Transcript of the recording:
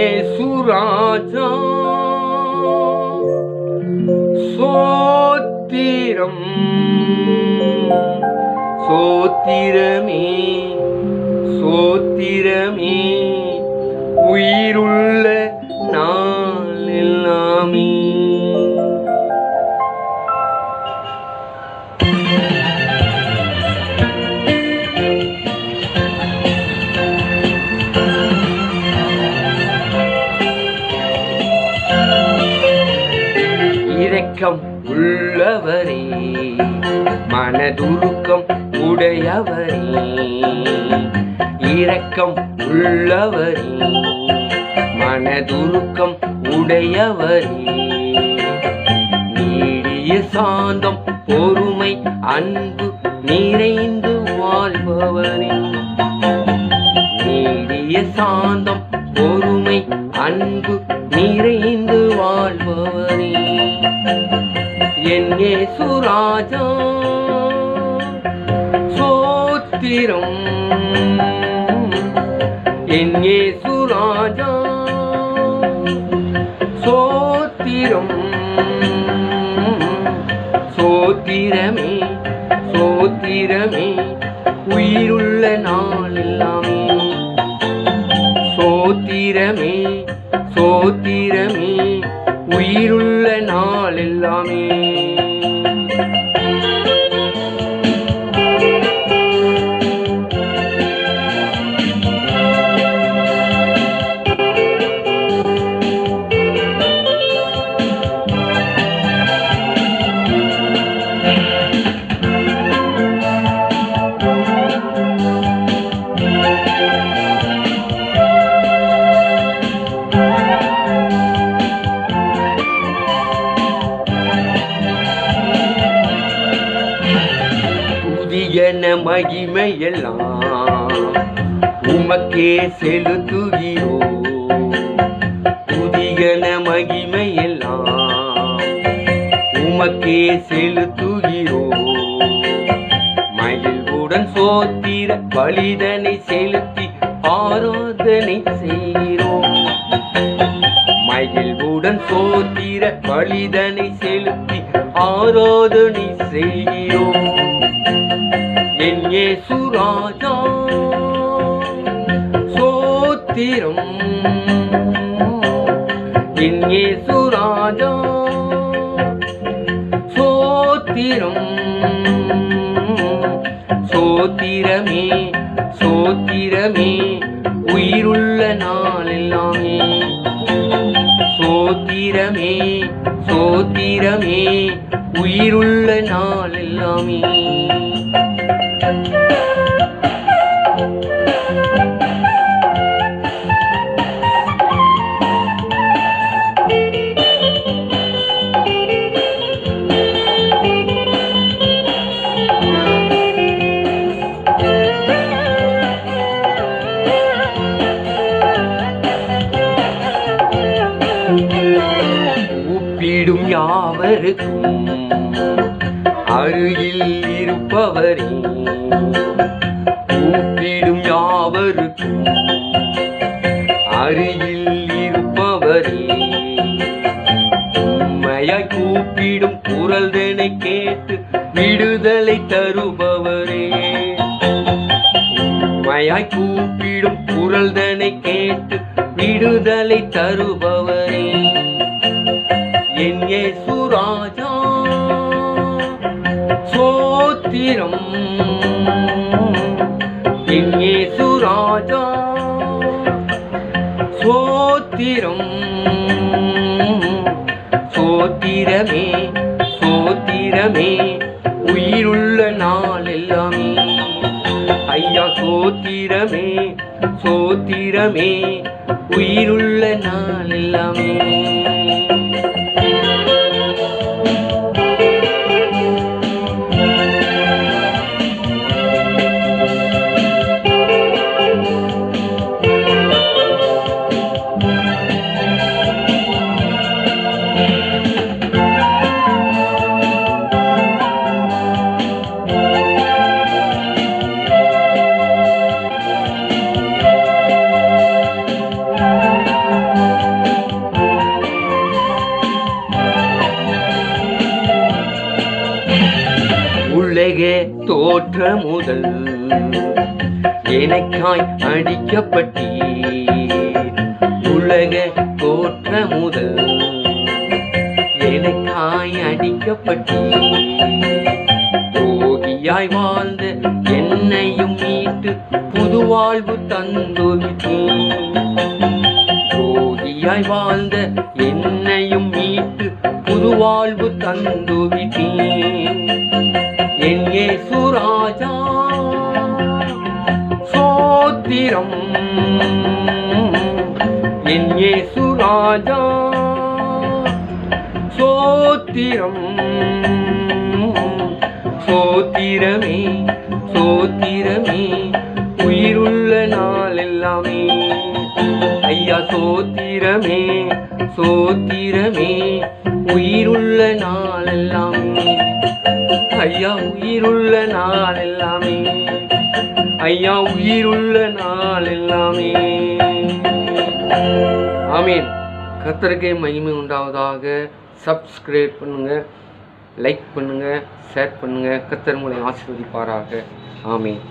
என் சுராஜா சோத்திரம் சோத்திரமே சோத்திரமே உயிருள்ள நாள் எல்லாமே இரக்கம் உள்ளவரே. மனதுருக்கம் உடையவரே. இரக்கம் உள்ளவரே. மனதுருக்கம் உடையவரே. நீடிய சாந்தம் பொறுமை அன்பு நிறைந்து வாழ்பவரே. நீடிய சாந்தம் பொறுமை அன்பு நிறைந்து வாழ்பவர். ஏசுராஜா சோத்திரம். என் ஏசுராஜா. சோத்திரம். சோத்திரமே சோத்திரமே உயிருள்ள நாள் எல்லாமே. சோத்திரமே சோத்திரமே உயிருள்ள நாள் எல்லாமே. மகிமையெல்லாம் உமக்கே செலுத்துகிறோ. புதியன மகிமையெல்லாம் உமக்கே செலுத்துகிறோ. மகிழ்வுடன் சோத்திர பலிதனை செலுத்தி ஆராதனை செய்கிறோம் மகிழ்வுடன் சோத்திர பலிதனை செலுத்தி ஆராதனை செய்கிறோம் இயேசு ராஜா சோத்திரம். என் இயேசு ராஜா சோத்திரம். சோத்திரமே சோத்திரமே உயிருள்ள நாளெல்லாமே. சோத்திரமே சோத்திரமே உயிருள்ள நாளெல்லாமே. கூப்பிடும் யாவருக்கும் அருகில் இருப்பவரே. அருகில் இருப்பவரே உண்மையாய் கூப்பிடும் குரல் தனை கேட்டு விடுதலை தருபவரே. உண்மையாய் கூப்பிடும் குரல் தனை கேட்டு விடுதலை தருபவரே. என் சுராஜா சோத்திரம். என் சுராஜா சோத்திரம். சோத்திரமே சோத்திரமே உயிருள்ள நாள் எல்லாமே ஐயா சோத்திரமே சோத்திரமே உயிருள்ள நாள் எல்லாமே முதல். முதல் எனக்காய் அடிக்கப்பட்டீ உலக தோற்ற முதல். எனக்காய் அடிக்கப்பட்டீ யோகியாய் வாழ்ந்த என்னையும் மீட்டு புது வாழ்வு தந்துவிட்டீ யோகியாய் வாழ்ந்த என்னையும் மீட்டு புது வாழ்வு தந்துவிட்டீ சுராஜா சோத்திரம். என் சுராஜா சோத்திரம். சோத்திரமே சோத்திரமே உயிருள்ள நாள் எல்லாமே ஐயா சோத்திரமே சோத்திரமே உயிருள்ள நாள் எல்லாமே ஐயா உயிருள்ள நாள் எல்லாமே ஐயா உயிருள்ள நாள் எல்லாமே ஆமீன். கத்தருக்கே மகிமை உண்டாவதாக. சப்ஸ்கிரைப் பண்ணுங்க லைக் பண்ணுங்க ஷேர் பண்ணுங்க. கத்தர் உங்களை ஆசிர்வதிப்பாராக. ஆமீன்.